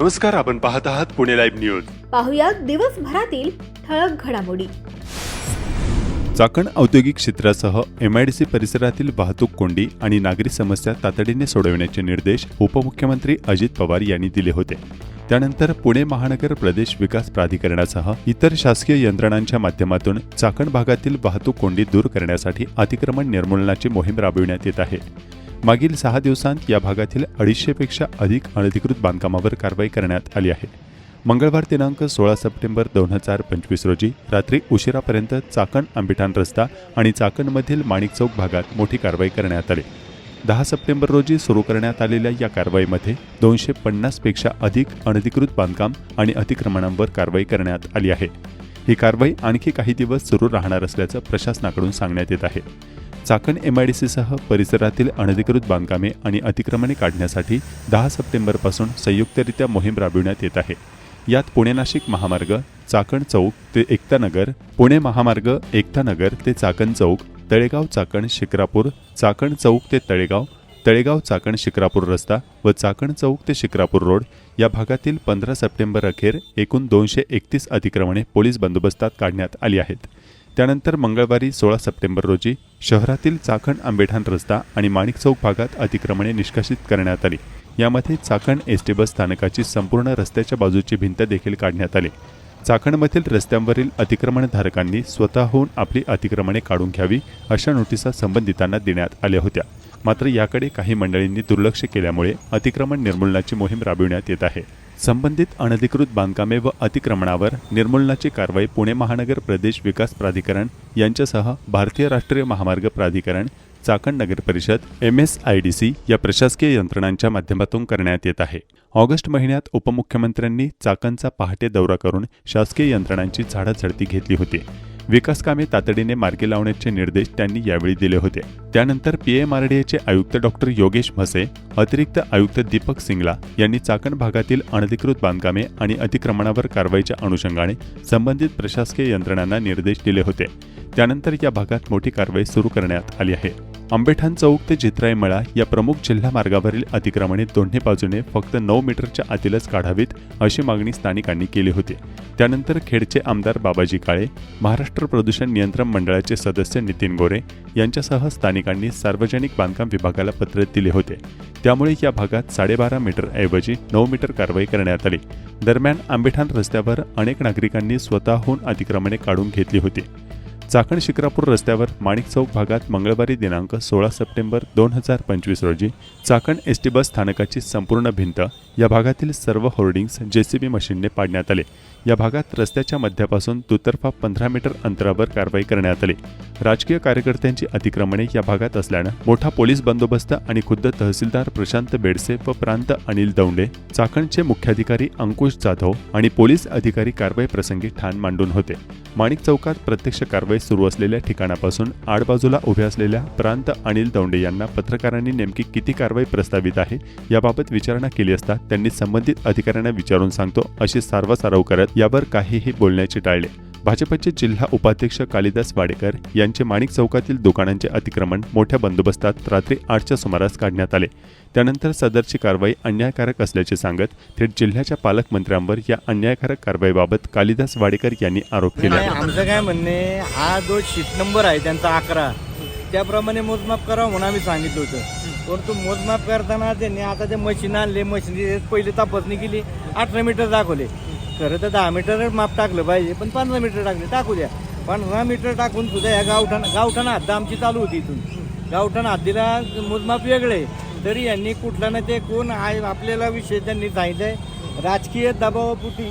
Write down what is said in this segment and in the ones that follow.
नमस्कार आपण पाहत आहात पुणे लाईव्ह न्यूज. पाहुयात दिवसभरातील ठळक घडामोडी. चाकण औद्योगिक क्षेत्रासह एमआयडीसी परिसरातील वाहतूक कोंडी आणि नागरी समस्या तातडीने सोडवण्याचे निर्देश उपमुख्यमंत्री अजित पवार यांनी दिले होते. त्यानंतर पुणे महानगर प्रदेश विकास प्राधिकरणासह इतर शासकीय यंत्रणांच्या माध्यमातून चाकण भागातील वाहतूक कोंडी दूर करण्यासाठी अतिक्रमण निर्मूलनाची मोहीम राबविण्यात येत आहे. मागील सहा दिवसांत या भागातील अडीचशेपेक्षा अधिक अनधिकृत बांधकामावर कारवाई करण्यात आली आहे. मंगळवार दिनांक सोळा सप्टेंबर दोन हजार पंचवीस रोजी रात्री उशिरापर्यंत चाकण आंबिठाण रस्ता आणि चाकणमधील माणिक चौक भागात मोठी कारवाई करण्यात आली. दहा सप्टेंबर रोजी सुरू करण्यात आलेल्या या कारवाईमध्ये दोनशे पन्नासपेक्षा अधिक अनधिकृत बांधकाम आणि अतिक्रमणांवर कारवाई करण्यात आली आहे. ही कारवाई आणखी काही दिवस सुरू राहणार असल्याचं प्रशासनाकडून सांगण्यात येत आहे. चाकण एमआयडीसीसह परिसरातील अनधिकृत बांधकामे आणि अतिक्रमणे काढण्यासाठी दहा सप्टेंबरपासून संयुक्तरित्या मोहीम राबविण्यात येत आहे. यात पुणे नाशिक महामार्ग चाकण चौक ते एकतानगर पुणे महामार्ग एकतानगर ते चाकण चौक तळेगाव चाकण शिक्रापूर चाकण चौक ते तळेगाव तळेगाव चाकण शिक्रापूर रस्ता व चाकण चौक ते शिक्रापूर रोड या भागातील पंधरा सप्टेंबर अखेर एकूण दोनशे एकतीस अतिक्रमणे पोलीस बंदोबस्तात काढण्यात आली आहेत. त्यानंतर मंगळवारी सोळा सप्टेंबर रोजी शहरातील चाकण आंबेठाण रस्ता आणि माणिक चौक भागात अतिक्रमणे निष्कासित करण्यात आली. यामध्ये चाकण एस टी बस स्थानकाची संपूर्ण रस्त्याच्या बाजूची भिंत देखील काढण्यात आली. चाकणमधील रस्त्यांवरील अतिक्रमणधारकांनी स्वतःहून आपली अतिक्रमणे काढून घ्यावी अशा नोटिसा संबंधितांना देण्यात आल्या होत्या. मात्र याकडे काही मंडळींनी दुर्लक्ष केल्यामुळे अतिक्रमण निर्मूलनाची मोहीम राबविण्यात येत आहे. संबंधित अनधिकृत बांधकामे व अतिक्रमणावर निर्मूलनाची कारवाई पुणे महानगर प्रदेश विकास प्राधिकरण यांच्यासह भारतीय राष्ट्रीय महामार्ग प्राधिकरण चाकण नगर परिषद M S I D C या प्रशासकीय यंत्रणांच्या माध्यमातून करण्यात येत आहे. ऑगस्ट महिन्यात उपमुख्यमंत्र्यांनी चाकणचा पहाटे दौरा करून शासकीय यंत्रणांची झाडाझडती घेतली होती. विकास कामे तातडीने मार्गी लावण्याचे निर्देश त्यांनी यावेळी दिले होते. त्यानंतर पीएमआरडीएचे आयुक्त डॉक्टर योगेश म्हसे अतिरिक्त आयुक्त दीपक सिंगला यांनी चाकण भागातील अनधिकृत बांधकामे आणि अतिक्रमणावर कारवाईच्या अनुषंगाने संबंधित प्रशासकीय यंत्रणांना निर्देश दिले होते. त्यानंतर या भागात मोठी कारवाई सुरू करण्यात आली आहे. आंबेठाण चौक ते जित्राई मळा या प्रमुख जिल्हा मार्गावरील अतिक्रमणे दोन्ही बाजूने फक्त नऊ मीटरच्या आतीलच काढावीत अशी मागणी स्थानिकांनी केली होती. त्यानंतर खेडचे आमदार बाबाजी काळे महाराष्ट्र प्रदूषण नियंत्रण मंडळाचे सदस्य नितीन गोरे यांच्यासह स्थानिकांनी सार्वजनिक बांधकाम विभागाला पत्र दिले होते. त्यामुळे या भागात साडेबारा मीटर ऐवजी नऊ मीटर कारवाई करण्यात आली. दरम्यान आंबेठाण रस्त्यावर अनेक नागरिकांनी स्वतःहून अतिक्रमणे काढून घेतली होती. चाकण शिक्रापूर रस्त्यावर माणिक चौक भागात मंगळवारी दिनांक सोळा सप्टेंबर दोन हजार पंचवीस रोजी चाकण एस टी बस स्थानकाची संपूर्ण भिंत या भागातील सर्व होर्डिंग्स जेसीबी मशीनने पाडण्यात आले. या भागात रस्त्याच्या मध्यापासून दुतर्फा पंधरा मीटर अंतरावर कारवाई करण्यात आली. राजकीय कार्यकर्त्यांची अतिक्रमणे या भागात असल्यानं मोठा पोलीस बंदोबस्त आणि खुद्द तहसीलदार प्रशांत बेडसे व प्रांत अनिल दौंडे चाकणचे मुख्याधिकारी अंकुश जाधव आणि पोलीस अधिकारी कारवाई प्रसंगी ठाण मांडून होते. माणिक चौकात प्रत्यक्ष कारवाई सुरू असलेल्या ठिकाणापासून आडबाजूला उभे असलेल्या प्रांत अनिल दौंडे यांना पत्रकारांनी नेमकी किती कारवाई प्रस्तावित आहे याबाबत विचारणा केली असता त्यांनी संबंधित अधिकाऱ्यांना विचारून सांगतो अशी सारवासारव करत यावर काहीही बोलण्याचे टाळले. भाजपचे जिल्हा उपाध्यक्ष कालिदास वाडेकर यांचे माणिक चौकातील दुकानांचे अतिक्रमण मोठ्या बंदोबस्तात रात्री आठच्या सुमारास काढण्यात आले. त्यानंतर सदरची कारवाई अन्यायकारक असल्याचे सांगत थेट जिल्ह्याच्या पालकमंत्र्यांवर या अन्यायकारक कारवाईबाबत कालिदास वाडेकर यांनी आरोप केला. आमचं काय म्हणणे हा जो शीट नंबर आहे त्यांचा अकरा त्याप्रमाणे मोजमाप करावं म्हणून आम्ही सांगितलं होतं. परंतु मोजमाप करताना त्यांनी आता ते मशीन आणले मशीन पहिली तपासणी केली अठरा मीटर दाखवले. खरं तर दहा मीटर माप टाकलं पाहिजे पण पंधरा मीटर टाकले टाकू द्या. पंधरा मीटर टाकून सुद्धा या गावठाण गावठाण हद्द आमची चालू होती इथून. गावठाण हद्दीला मोजमाप वेगळे. तरी यांनी कुठला ना ते कोण आहे आपल्याला विषय त्यांनी सांगितलंय. राजकीय दबावापुटी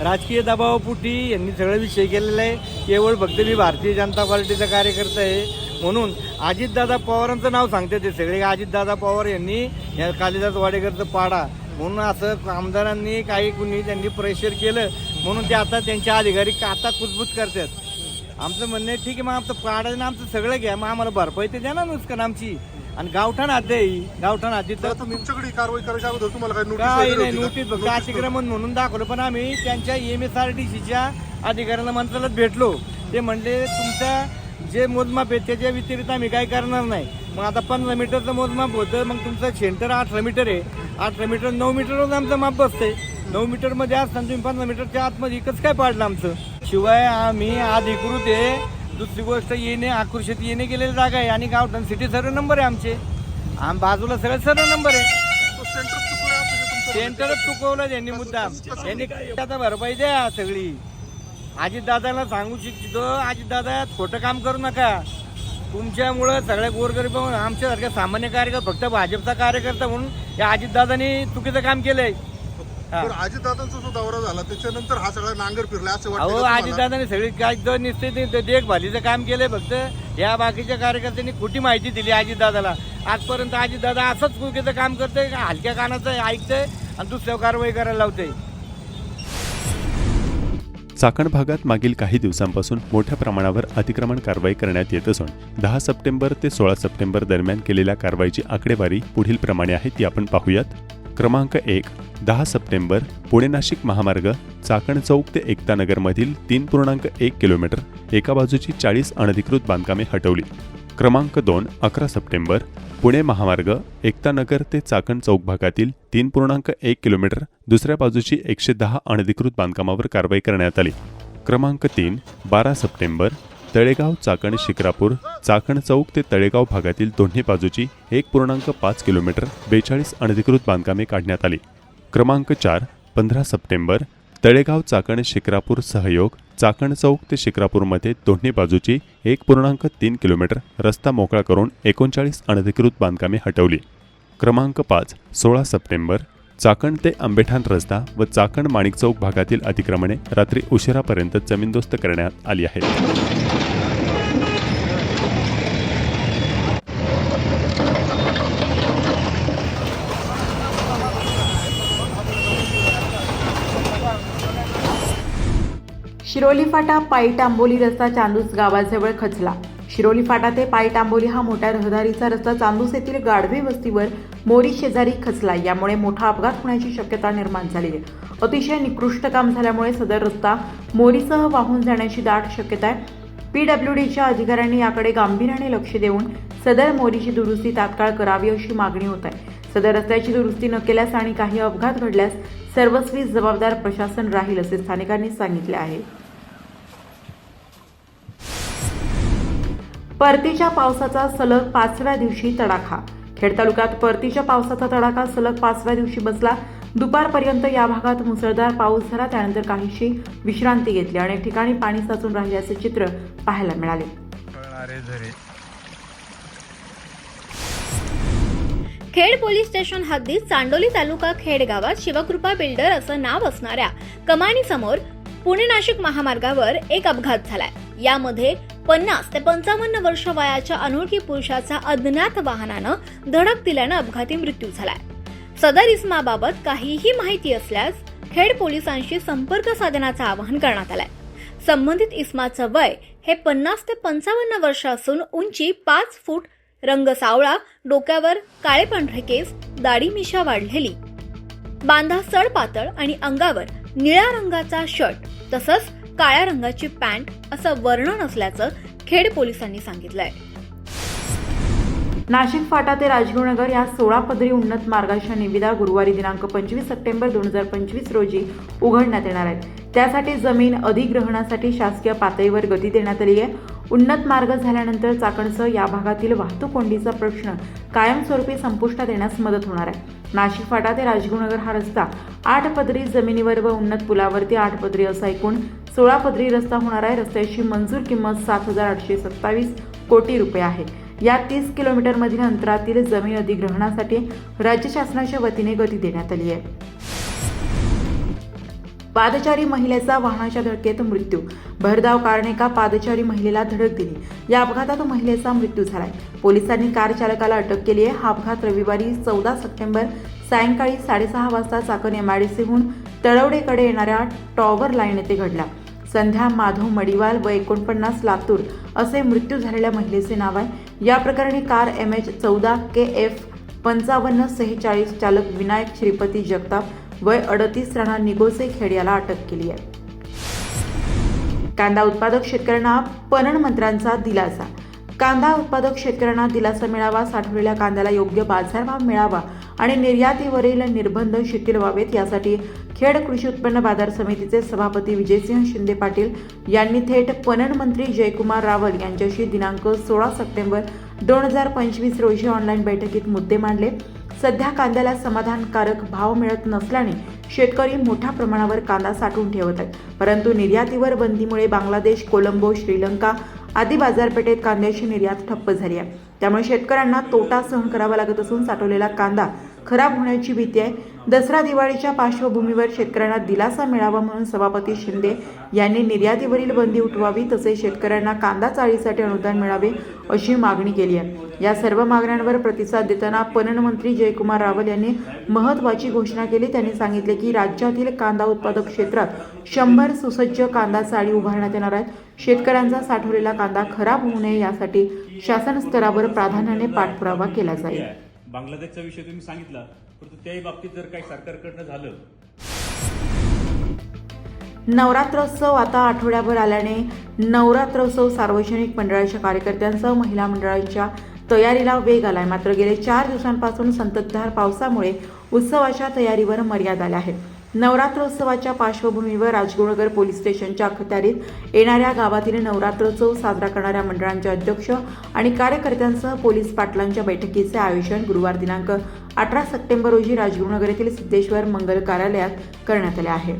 राजकीय दबावापुटी यांनी सगळं विषय केलेला आहे. केवळ फक्त मी भारतीय जनता पार्टीचा कार्यकर्ता आहे. म्हणून अजितदादा पवारांचं नाव सांगते ते सगळे. अजितदादा पवार यांनी या कालिदास वाडेकरचं पाडा म्हणून असं आमदारांनी काही कुणी त्यांनी प्रेशर केलं. म्हणून ते आता त्यांचे अधिकारी आता कुजबूज करतात. आमचं म्हणणं आहे ठीक आहे मग आमचं पाडायचं आमचं सगळं घ्या. मग आम्हाला भरपाई ते द्या ना नुसकान आमची. आणि गावठाण ही. गावठाण हद्दीत तर तुमच्याकडे कारवाई करायच्या अगोदर तुम्हाला काय काही नाही? नोटीस फक्त अतिक्रमण म्हणून दाखवलं. पण आम्ही त्यांच्या एम एस आर टी सीच्या अधिकाऱ्यांना मंत्रालयात भेटलो. ते म्हणले तुमचा जे मोजमाप आहे त्याच्या व्यतिरिक्त आम्ही काही करणार नाही. मग आता पंधरा मीटरचं मोजमाप होतं मग तुमचं सेंटर अठरा मीटर आहे. अठरा मीटर नऊ मीटरवर आमचं माप बसते नऊ मीटरमध्ये असताना तुम्ही पंधरा मीटरच्या आतमध्ये इकच काय पाडलं आमचं? शिवाय आम्ही अधिकृत आहे. दुसरी गोष्ट येणे आकर्षित येणे गेलेली जागा आहे आणि गावठण सिटी सर्व नंबर आहे आमचे. आम बाजूला सगळे सर्व नंबर आहे. सेंटरच चुकवलं त्यांनी मुद्दाम. त्यांनी आता भरपाई द्या सगळी. अजितदादाला सांगू इच्छितो दादा खोटं काम करू नका. तुमच्यामुळं सगळ्या गोरगरीब आमच्यासारख्या सामान्य कार्यकर्ता फक्त भाजपचा कार्यकर्ता म्हणून या अजितदादांनी चुकीचं काम केलंय. अजितदादांचा जो दौरा झाला. त्याच्यानंतर हा सगळा नांगर फिरला असं वाटतं अहो? अजितदादांनी सगळी काय निश्चित देखभालीचं काम केलंय फक्त. या बाकीच्या कार्यकर्त्यांनी खोटी माहिती दिली अजितदादाला. आजपर्यंत अजितदादा असंच चुकीचं काम करतंय का? हलक्या कानाचं ऐकतंय आणि दुसऱ्यावर कारवाई करायला लावतंय. चाकण भागात मागील काही दिवसांपासून मोठ्या प्रमाणावर अतिक्रमण कारवाई करण्यात येत असून दहा सप्टेंबर ते सोळा सप्टेंबर दरम्यान केलेल्या कारवाईची आकडेवारी पुढील प्रमाणे आहे ती आपण पाहूयात. क्रमांक एक दहा सप्टेंबर पुणे नाशिक महामार्ग चाकण चौक ते एकतानगरमधील तीन पूर्णांक एक किलोमीटर एका बाजूची चाळीस अनधिकृत बांधकामे हटवली. क्रमांक दोन अकरा सप्टेंबर पुणे महामार्ग एकतानगर ते चाकण चौक भागातील तीन पूर्णांक एक किलोमीटर दुसऱ्या बाजूची एकशे दहा अनधिकृत बांधकामावर कारवाई करण्यात आली. क्रमांक तीन बारा सप्टेंबर तळेगाव चाकण शिक्रापूर चाकण चौक ते तळेगाव भागातील दोन्ही बाजूची एक पूर्णांक पाच किलोमीटर बेचाळीस अनधिकृत बांधकामे काढण्यात आली. क्रमांक चार पंधरा सप्टेंबर तळेगाव चाकण शिक्रापूर सहयोग चाकण चौक ते शिक्रापूरमध्ये दोन्ही बाजूची एक पूर्णांक तीन किलोमीटर रस्ता मोकळा करून एकोणचाळीस अनधिकृत बांधकामे हटवली. क्रमांक पाच सोळा सप्टेंबर चाकण ते आंबेठाण रस्ता व चाकण माणिक चौक भागातील अतिक्रमणे रात्री उशिरापर्यंत जमीनदोस्त करण्यात आली आहेत. शिरोली फाटा पायी टांबोली रस्ता चांदूस गावाजवळ खचला. शिरोली फाटा ते पायी टांबोली हा मोठ्या रहदारीचा रस्ता चांदूस येथील गाढवे वस्तीवर मोरी शेजारी खचला. यामुळे मोठा अपघात होण्याची शक्यता निर्माण झाली आहे. अतिशय निकृष्ट काम झाल्यामुळे सदर रस्ता मोरीसह वाहून जाण्याची दाट शक्यता आहे. पीडब्ल्यूडीच्या अधिकाऱ्यांनी याकडे गांभीर्याने लक्ष देऊन सदर मोरीची दुरुस्ती तात्काळ करावी अशी मागणी होत आहे. सदर रस्त्याची दुरुस्ती न केल्यास आणि काही अपघात घडल्यास सर्वस्वी जबाबदार प्रशासन राहील असे स्थानिकांनी सांगितले आहे. परतीच्या पावसाचा सलग पाचव्या दिवशी तडाखा. खेड तालुक्यात परतीच्या पावसाचा तडाखा सलग पाचव्या दिवशी बसला. दुपारपर्यंत या भागात मुसळधार पाऊस झाला त्यानंतर काहीशी विश्रांती घेतली. अनेक ठिकाणी पाणी साचून राहिल्याचे चित्र पाहायला मिळाले. खेड पोलीस स्टेशन हद्दीत चांडोली तालुका खेड गावात शिवकृपा बिल्डर असं नाव असणाऱ्या कमानीसमोर पुणे नाशिक महामार्गावर एक अपघात झालाय. यामध्ये पन्नास ते पंचावन्न वर्ष वयाच्या अनोळखी पुरुषाचा अज्ञात वाहनानं धडक दिल्यानं अपघाती मृत्यू झालाय. सदर इस्माबाबत काहीही माहिती असल्यास खेड पोलिसांशी संपर्क साधण्याचं आवाहन करण्यात आलंय. संबंधित इस्माचं वय हे पन्नास ते पंचावन्न वर्ष असून उंची पाच फूट रंग सावळा डोक्यावर काळे पांढरे केस दाढी मिशा वाढलेली. बांधा सड पातळ आणि अंगावर निळ्या रंगाचा शर्ट तसंच काळ्या रंगाची पॅन्ट असं वर्णन असल्याचं खेड पोलिसांनी सांगितलंय. नाशिक फाटा ते राजगुरुनगर या सोळा पदरी उन्नत मार्गाच्या निविदा गुरुवारी दिनांक पंचवीस सप्टेंबर दोन हजार पंचवीस रोजी उघडण्यात येणार आहेत. त्यासाठी जमीन अधिग्रहणासाठी शासकीय पातळीवर गती देण्यात आली आहे. उन्नत मार्ग झाल्यानंतर चाकणसह या भागातील वाहतूक कोंडीचा प्रश्न कायमस्वरूपी संपुष्टात येण्यास मदत होणार आहे. नाशिक फाटा ते राजगुरुनगर हा रस्ता आठ पदरी जमिनीवर व उन्नत पुलावरती आठ पदरी असा एकूण सोळा पदरी रस्ता होणार आहे. रस्त्याची मंजूर किंमत सात हजार आठशे सत्तावीस कोटी रुपये आहे. या तीस किलोमीटरमधील अंतरातील जमीन अधिग्रहणासाठी राज्य शासनाच्या वतीने गती देण्यात आली आहे. पादचारी महिलेचा वाहनाच्या धडकेत मृत्यू. भरधाव कारने का पादचारी महिलेला धडक दिली. या अपघातात महिलेचा मृत्यू झालाय. पोलिसांनी कार चालकाला अटक केली आहे. हा अपघात रविवारी चौदा सप्टेंबर सायंकाळी साडेसहा वाजता चाकण एमआयडीसीहून तळवडेकडे येणाऱ्या टॉवर लाईन येथे घडला. संध्या माधव मडिवाल व एकोणपन्नास लातूर असे मृत्यू झालेल्या महिलेचे नाव आहे. या प्रकरणी कार एम एच चौदा के एफ पंचावन्न सेहेचाळीस चालक विनायक श्रीपती जगताप वय अडतीस राहणार निगोसे खेड याला अटक केली आहे. कांदा उत्पादक शेतकऱ्यांना पणन मंत्र्यांचा दिलासा कांदा उत्पादक शेतकऱ्यांना दिलासा मिळावा साठवलेल्या कांद्याला योग्य बाजारभाव मिळावा आणि निर्यातीवरील निर्बंध शिथिल व्हावेत यासाठी खेड कृषी उत्पन्न बाजार समितीचे सभापती विजयसिंह शिंदे पाटील यांनी थेट पणन मंत्री जयकुमार रावल यांच्याशी दिनांक सोळा सप्टेंबर दोन हजार पंचवीस रोजी ऑनलाईन बैठकीत मुद्दे मांडले. सध्या कांद्याला समाधानकारक भाव मिळत नसल्याने शेतकरी मोठ्या प्रमाणावर कांदा साठवून ठेवत आहेत. परंतु निर्यातीवर बंदीमुळे बांगलादेश कोलंबो श्रीलंका आदी बाजारपेठेत कांद्याची निर्यात ठप्प झाली आहे. त्यामुळे शेतकऱ्यांना तोटा सहन करावा लागत असून साठवलेला कांदा खराब होण्याची भीती आहे. दसरा दिवाळीच्या पार्श्वभूमीवर शेतकऱ्यांना दिलासा मिळावा म्हणून सभापती शिंदे यांनी निर्यातीवरील बंदी उठवावी तसेच शेतकऱ्यांना कांदा चाळीसाठी अनुदान मिळावे अशी मागणी केली आहे. या सर्व मागण्यांवर प्रतिसाद देताना पणन मंत्री जयकुमार रावल यांनी महत्त्वाची घोषणा केली. त्यांनी सांगितले की राज्यातील कांदा उत्पादक क्षेत्रात शंभर सुसज्ज कांदा चाळी उभारण्यात येणार आहेत. शेतकऱ्यांचा साठवलेला कांदा खराब होऊ नये यासाठी शासन स्तरावर प्राधान्याने पाठपुरावा केला जाईल. बांगलादेशचा विषय तुम्ही सांगितला परंतु त्याही बाबतीत जर काही सरकारकडनं झालं. नवरात्रोत्सव आता आठवड्याभर आल्याने नवरात्रोत्सव सार्वजनिक मंडळाच्या कार्यकर्त्यांसह महिला मंडळांच्या तयारीला वेग आलाय. मात्र गेले चार दिवसांपासून संततधार पावसामुळे उत्सवाच्या तयारीवर मर्यादा आल्या आहेत. नवरात्रोत्सवाच्या पार्श्वभूमीवर राजगुरुनगर पोलीस स्टेशनच्या अखत्यारीत येणाऱ्या गावातील नवरात्रोत्सव साजरा करणाऱ्या मंडळांचे अध्यक्ष आणि कार्यकर्त्यांसह पोलीस पाटलांच्या बैठकीचे आयोजन गुरुवार दिनांक अठरा सप्टेंबर रोजी राजगुरुनगर येथील सिद्धेश्वर मंगल कार्यालयात करण्यात आले आहे.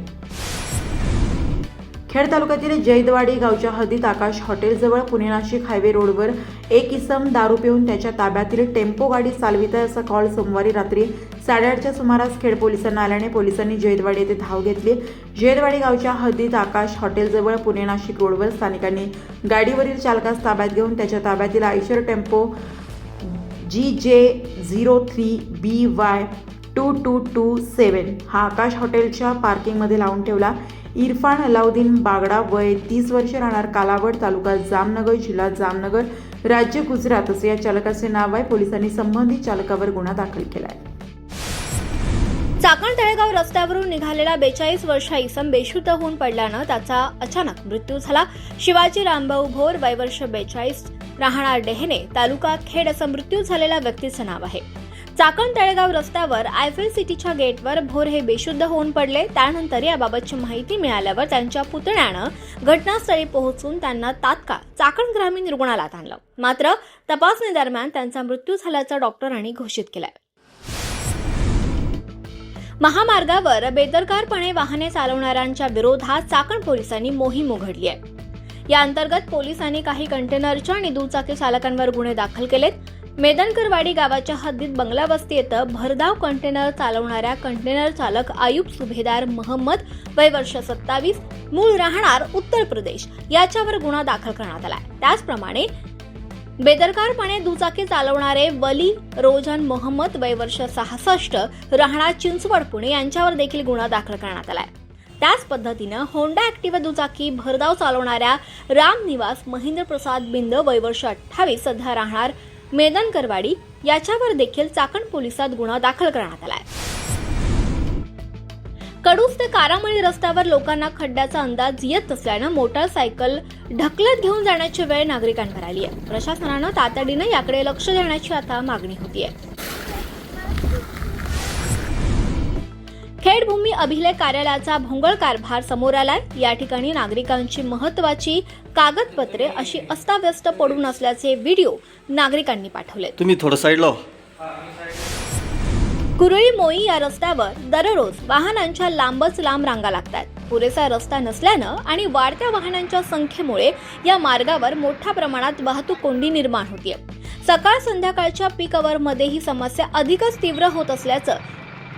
खेड तालुक्यातील जैदवाडी गावच्या हद्दीत आकाश हॉटेलजवळ पुणे नाशिक हायवे रोडवर एक इसम दारू पिऊन त्याच्या ताब्यातील टेम्पो गाडी चालवित आहे असा कॉल सोमवारी रात्री साडेआठच्या सुमारास खेड पोलिसांना आल्याने पोलिसांनी जैदवाडी येथे धाव घेतली. जैदवाडी गावच्या हद्दीत आकाश हॉटेलजवळ पुणे नाशिक रोडवर स्थानिकांनी गाडीवरील चालकास ताब्यात घेऊन त्याच्या ताब्यातील Eicher tempo G J zero three B Y two two two seven हा आकाश हॉटेलच्या पार्किंगमध्ये लावून ठेवला. इरफान अलाउद्दीन बागडा वय तीस वर्ष राहणार कालावड तालुका जामनगर जिल्हा जामनगर राज्य गुजरात असे या चालकाचे नाव आहे. पोलिसांनी संबंधित चालकावर गुन्हा दाखल केला आहे चाकण तळेगाव रस्त्यावरून निघालेला बेचाळीस वर्षा इसम बेशुद्ध होऊन पडल्यानं त्याचा अचानक मृत्यू झाला. शिवाजी रामभाऊ भोर वय वर्ष बेचाळीस राहणार डेहने तालुका खेड असं मृत्यू झालेल्या व्यक्तीचं नाव आहे. चाकण तळेगाव रस्त्यावर आयफेल सिटीच्या गेटवर भोर हे बेशुद्ध होऊन पडले. त्यानंतर याबाबतची माहिती मिळाल्यावर त्यांच्या पुतण्यानं घटनास्थळी पोहोचून त्यांना तात्काळ चाकण ग्रामीण रुग्णालयात आणलं. मात्र तपासणी दरम्यान त्यांचा मृत्यू झाल्याचं डॉक्टरांनी घोषित केलाय. महामार्गावर बेदरकारपणे वाहने चालवणाऱ्यांच्या विरोधात चाकण पोलिसांनी मोहीम उघडली आहे. या अंतर्गत पोलिसांनी काही कंटेनरच्या आणि दुचाकी चालकांवर गुन्हे दाखल केलेत. मेदनकरवाडी गावाच्या हद्दीत बंगला वस्ती येथे भरधाव कंटेनर चालवणाऱ्या कंटेनर चालक आयुब सुभेदार महम्मद वय वर्ष सत्तावीस मूळ राहणार उत्तर प्रदेश याच्यावर गुन्हा दाखल करण्यात आलाय. त्याचप्रमाणे बेदरकारपणे दुचाकी चालवणारे वली रोजन मोहम्मद वय वर्ष सहासष्ट राहणार चिंचवड पुणे यांच्यावर देखील गुन्हा दाखल करण्यात आलाय. त्याच पद्धतीनं होंडा ऍक्टिव्हा दुचाकी भरधाव चालवणाऱ्या राम निवास महेंद्र प्रसाद बिंद वय वर्ष अठ्ठावीस सध्या राहणार मेदनकरवाडी याच्यावर देखील चाकण पोलिसात गुन्हा दाखल करण्यात आलाय. कडूस ते कारामळी रस्त्यावर लोकांना खड्ड्याचा अंदाज येत असल्यानं मोटारसायकल ढकलत घेऊन जाण्याची वेळ नागरिकांवर आली आहे. प्रशासनानं तातडीनं याकडे लक्ष देण्याची आता मागणी होतीये. खेडभूमी अभिलेख कार्यालयाचा भोंगळ कारभार समोर आलाय. या ठिकाणी नागरिकांची महत्वाची कागदपत्रे अशी अस्ताव्यस्त पडून असल्याचे व्हिडिओ नागरिकांनी पाठवले तुम्ही थोडं साईडला कुरळी मोई या रस्त्यावर दररोज वाहनांच्या लांबच लांब रांगा लागतात. पुरेसा रस्ता नसल्यानं आणि वाढत्या वाहनांच्या संख्येमुळे या मार्गावर मोठ्या प्रमाणात वाहतूक कोंडी निर्माण होतीये. सकाळ संध्याकाळच्या पीक अवरमध्ये ही समस्या अधिकच तीव्र होत असल्याचं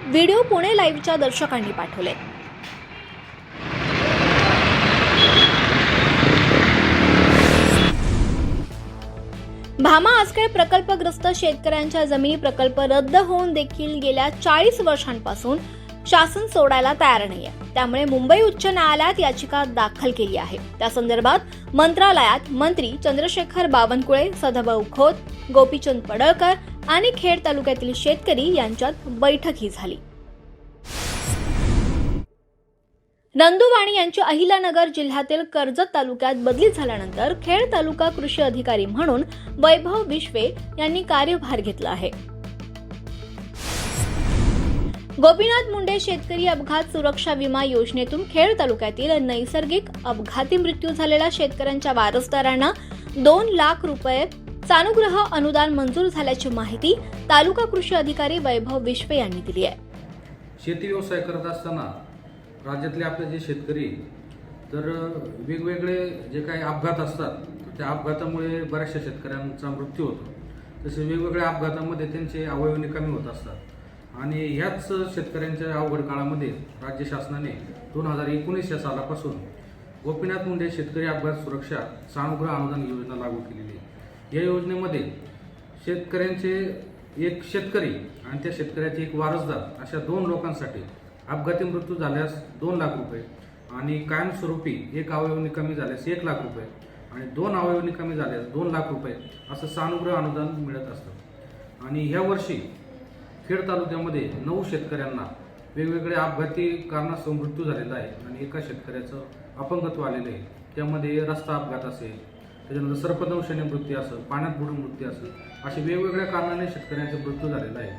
व्हिडिओ पुणे लाईव्हच्या दर्शकांनी पाठवले भामा आजकाळ प्रकल्पग्रस्त शेतकऱ्यांच्या जमिनी प्रकल्प रद्द होऊन देखील गेल्या चाळीस वर्षांपासून शासन सोडायला तयार नाही आहे त्यामुळे मुंबई उच्च न्यायालयात याचिका दाखल केली आहे. त्या संदर्भात मंत्रालयात मंत्री चंद्रशेखर बावनकुळे सदाभाऊ खोत गोपीचंद पडळकर आणि खेड तालुक्यातील शेतकरी यांच्यात बैठक ही झाली. नंदुवाणी यांची अहिलानगर जिल्ह्यातील कर्जत तालुक्यात बदली झाल्यानंतर खेड तालुका कृषी अधिकारी म्हणून वैभव विश्वे यांनी कार्यभार घेतला आहे. गोपीनाथ मुंडे शेतकरी अपघात सुरक्षा विमा योजनेतून खेड तालुक्यातील नैसर्गिक अपघाती मृत्यू झालेल्या शेतकऱ्यांच्या वारसदारांना दोन लाख रुपये सानुग्रह अनुदान मंजूर झाल्याची माहिती तालुका कृषी अधिकारी वैभव विश्वे यांनी दिली आहे. शेती व्यवसाय करत असताना राज्यातले आपले जे शेतकरी तर वेगवेगळे जे काही अपघात असतात त्या अपघातामुळे बऱ्याचशा शेतकऱ्यांचा मृत्यू होतो. तसे वेगवेगळ्या अपघातामध्ये त्यांचे अवयव निकामी होत असतात. आणि ह्याच शेतकऱ्यांच्या अवघड काळामध्ये राज्य शासनाने दोन हजार एकोणीस या सालापासून गोपीनाथ मुंडे शेतकरी अपघात सुरक्षा सानुग्रह अनुदान योजना लागू केलेली आहे. या योजनेमध्ये शेतकऱ्यांचे एक शेतकरी आणि त्या शेतकऱ्याचे एक वारसदार अशा दोन लोकांसाठी अपघाती मृत्यू झाल्यास दोन लाख रुपये आणि कायमस्वरूपी एक अवयव कमी झाल्यास एक लाख रुपये आणि दोन अवयव कमी झाल्यास दोन लाख रुपये असं सानुग्रह अनुदान मिळत असतं. आणि ह्या वर्षी खेड तालुक्यामध्ये नऊ शेतकऱ्यांना वेगवेगळ्या अपघाती कारणास्तव मृत्यू झालेला आहे आणि एका शेतकऱ्याचं अपंगत्व आलेलं आहे. त्यामध्ये रस्ता अपघात असेल त्याच्यानंतर सर्पदंशाने मृत्यू असेल पाण्यात बुडून मृत्यू असेल असे वेगवेगळ्या कारणाने शेतकऱ्यांचा मृत्यू झालेला आहे.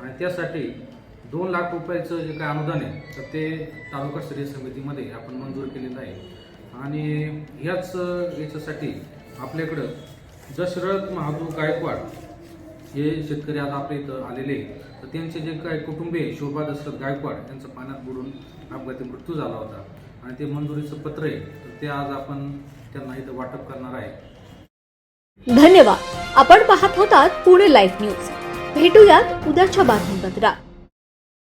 आणि त्यासाठी दोन लाख रुपयाचं जे काय अनुदान आहे तर ते तालुकास्तरीय समितीमध्ये आपण मंजूर केलेलं आहे. आणि ह्याच याच्यासाठी आपल्याकडं दशरथ महादूर गायकवाड हे शेतकरी आता आपल्या इथं आलेले तर त्यांचे जे काही कुटुंबीय शोभा दशरथ गायकवाड यांचा पाण्यात बुडून अपघाती मृत्यू झाला होता. आणि ते मंजुरीचं पत्र आहे तर ते आज आपण त्यांना इथं वाटप करणार आहे. धन्यवाद. आपण पाहत होतात पुणे लाईव्ह न्यूज. भेटूयात उद्याच्या बातमीपत्रात.